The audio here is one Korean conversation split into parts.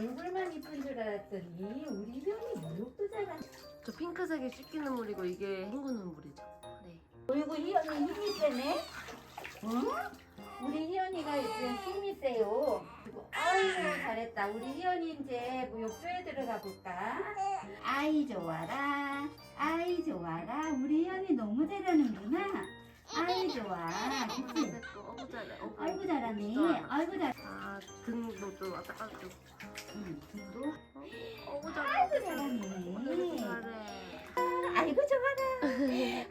얼굴만 이쁜 줄 알았더니 우리 현이 목욕도 잘하네. 저 핑크색이 씻기 눈물이고 이게 헹구 눈물이죠. 네. 그리고 희연이 힘이 세네. 응? 우리 희연이가 요즘 힘이 세요. 그리고 아이고 잘했다. 우리 희연이 이제 뭐 욕조에 들어가 볼까? 아이 좋아라. 아이 좋아라. 우리 희연이 너무 잘하는구나. 아이 좋아. 그치? 어구 잘해. 어구. 아이고 잘하네. 아이고 잘. 아 등도 좀 갔다. 응. 등도? 어? 어구 잘해. 아이고 잘하네. 잘해. 아이고 좋아라.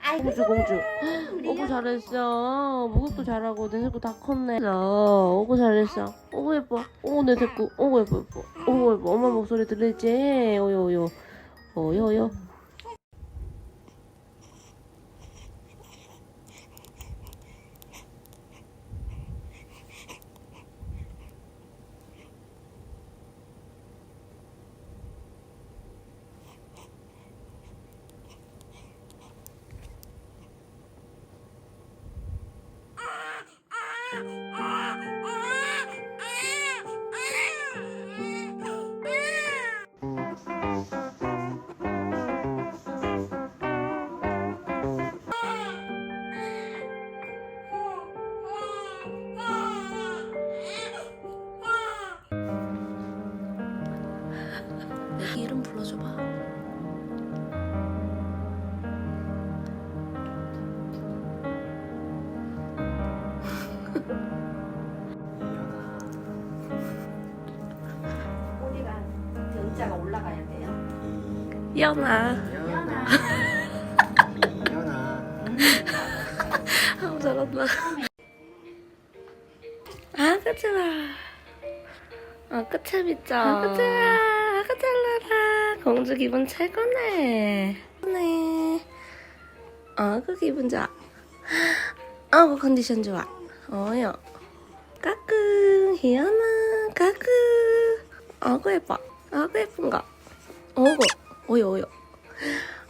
아이고 공주 공주. 좋아라. 어구 잘했어. 목욕도 잘하고 내 새끼 다 컸네. 어구 잘했어. 어구 예뻐. 어구 내 새끼. 어구 예뻐 예뻐. 어구 예뻐. 엄마 목소리 들리지? 어여 어여. 어여 어여. 연아. 희연아. 이현아 아우 잘한다. 아 그치마. 아 끝재밌죠. 아 그치마. 아 그잘라라. 공주 기분 최고네. 네. 아그 기분 좋아. 아그 컨디션 좋아. 어여. 까꿍 희연아 까꿍. 아그 예뻐. 아그 예쁜가. 어구 어여 어여.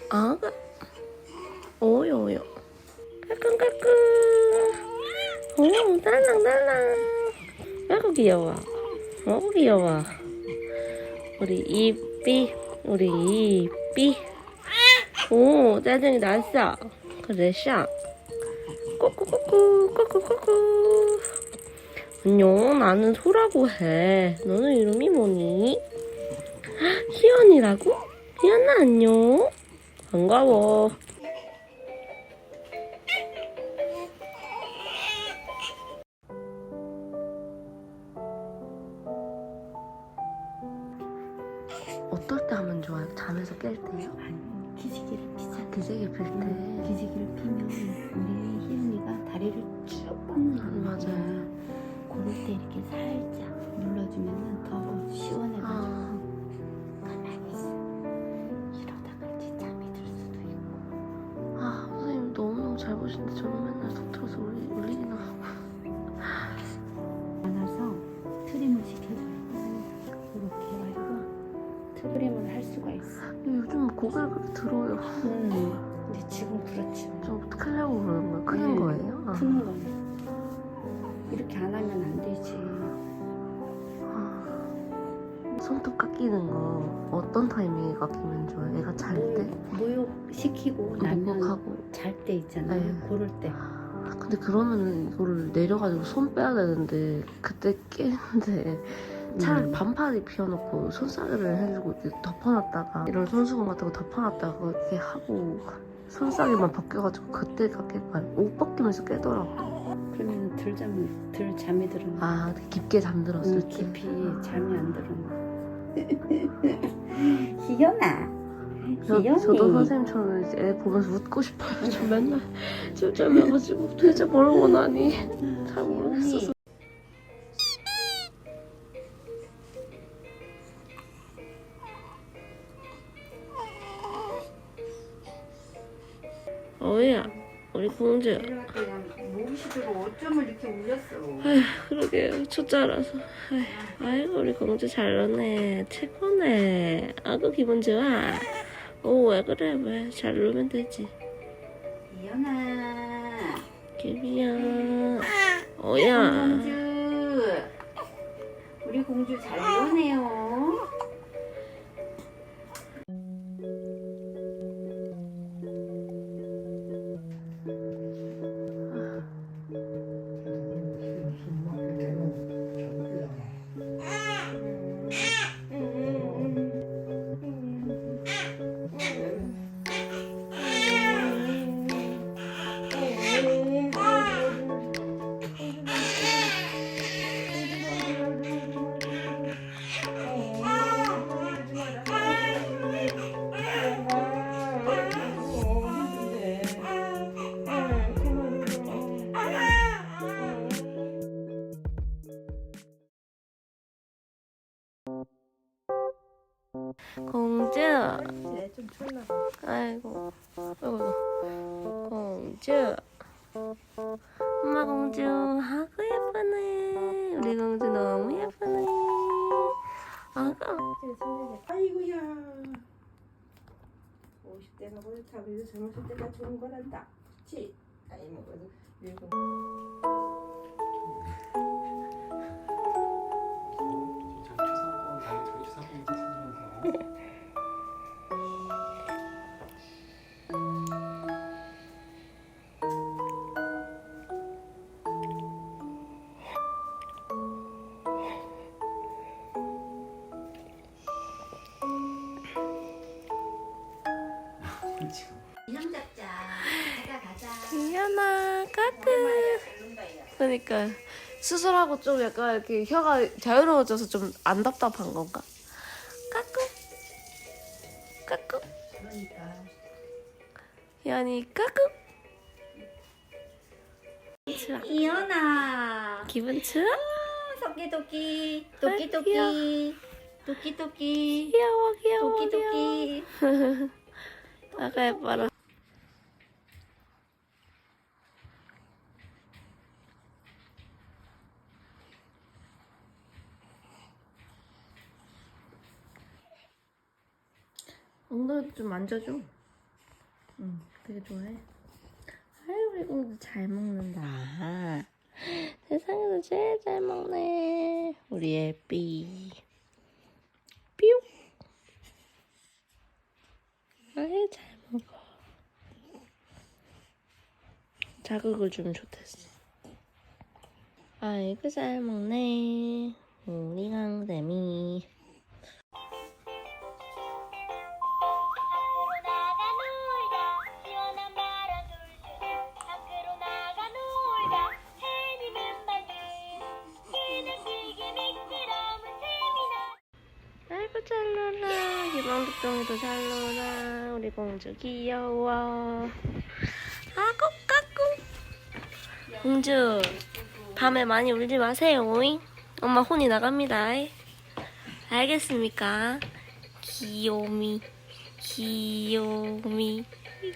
아그 어여 어여. 까꿍까꿍 오 딸랑딸랑. 아이고 귀여워. 어우 귀여워. 우리 이삐 우리 이삐. 오 짜증이 났어. 그랬어 꼬꼬꼬꼬 꼬꼬꼬꼬 안녕 나는 소라고 해. 너는 이름이 뭐니? 희연이라고? 희연아 안녕 반가워 어떨 때 하면 좋아요? 잠에서 깰 때요? 기지개를 피자. 기세기 필 때. 기지개를 피면 우리 희연이가 다리를 쭉 뻗는 맞아요. 그럴 때 이렇게 살짝 눌러주면 더 시원해가지고 아, 잘 보시는데 저는 맨날 속 틀어서 울리, 울리기나 하고. 안아서 트림을 시켜줘요. 이렇게 해가지고 트림을 할 수가 있어. 요즘 고개를 그렇게 들어요. 음. 근데 지금 그렇지. 좀 크려고 그러는 거예요? 크는 네. 거예요? 아. 크는 거네. 이렇게 안 하면 안 되지. 아. 손톱 깎이는 거 어떤 타이밍에 깎이면 좋아요? 애가 잘 때? 모욕 시키고 나면 목욕하고. 잘 때 있잖아요. 네. 그럴 때. 아, 근데 그러면 이거를 내려가지고 손 빼야 되는데 그때 깨는데 차라리 음. 반팔 입혀놓고 손싸개를 해주고 이렇게 덮어놨다가 이런 손수건 같은 거 덮어놨다가 이렇게 하고 손싸개만 벗겨가지고 그때 깎일까요? 옷 벗기면서 깨더라고 그러면 덜 잠이 덜 잠이 들어. 아 깊게 잠들었을 음, 때 깊이 잠이 안 들어. 희연아. 저, 희연이. 저도 선생님처럼 애 보면서 웃고 싶어요. 저 맨날 찜찜해가지고 도대체 뭘 원하니? 잘 모르겠어서. 어우야 우리 공주 모시도록 어쩌면 이렇게 울렸어. 그러게요. 초짜라서. 아이, 아이고 우리 공주 잘 노네. 최고네. 아구 기분 좋아. 오 왜 그래? 왜? 잘 놀면 되지. 희연아. 기비야. 어야. 공주. 우리 공주 잘 노네요. 공주. 좀 쳤나 아이고. 아이고. 공주. 엄마 공주. 아구 예쁘네. 우리 공주 너무 예쁘네. 아가. 아이고야 50대가 그렇다 그래도 젊었을 때가 좋은 거란다 그치? 나이 먹어도 늙어 그러니까 수술하고 좀 약간 이렇게 혀가 자유로워져서 좀 안 답답한 건가? 까끄. 까끄. 그러니까. 까끄. 추워. 이현아. 기분 추워? 토끼 토끼 아, 토끼 토끼 토끼 토끼 귀여워 귀여워 토끼 귀여워. 토끼 아가 예뻐라. 엉덩이도 좀 만져줘. 응, 되게 좋아해. 아유, 우리 공주 잘 먹는다. 세상에서 제일 잘 먹네. 우리 애삐. 삐용. 아유, 잘 먹어. 자극을 주면 좋댔어. 아이고, 잘 먹네. 우리 강쌤이. 기방득덩이도 잘 놀아. 우리 공주 귀여워. 아구 까꿍 공주 밤에 많이 울지 마세요 오잉. 엄마 혼이 나갑니다. 알겠습니까? 귀요미 귀요미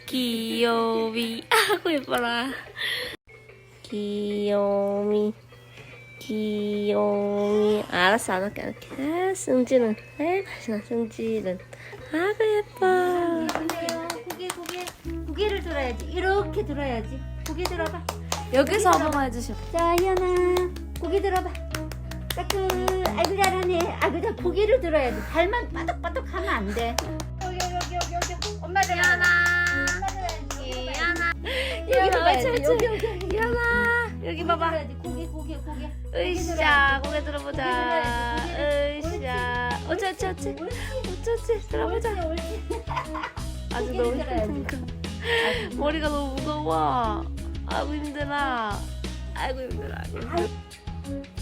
귀요미. 아구 예뻐라. 귀요미 귀요미 알았어 안 할게 안 할게. 아 승질은 아이고 나 승질은. 아구 예뻐. 근데요. 고개 고개. 고개를 들어야지. 이렇게 들어야지. 고개 들어봐. 여기서 한 번만 해주시오. 자 희연아. 고개 들어봐. 까꿍 아이고 잘하네. 아이고 자 고개를 들어야지. 발만 빠덕빠덕 하면 안돼. 여기 여기 여기 여기. 엄마 들어야지. 여기 희연아, 들어야지. 옳지, 여기 여기 여기. 여기 봐봐 고개 고개. 으쌰 고개 들어보자. 으쌰. 어찌 어찌 어찌 어찌 들어보자. 아주 너무. 힘드니까 머리가 너무 무거워. 아이고 힘들어. 아이고 힘들어. 아이고 힘들어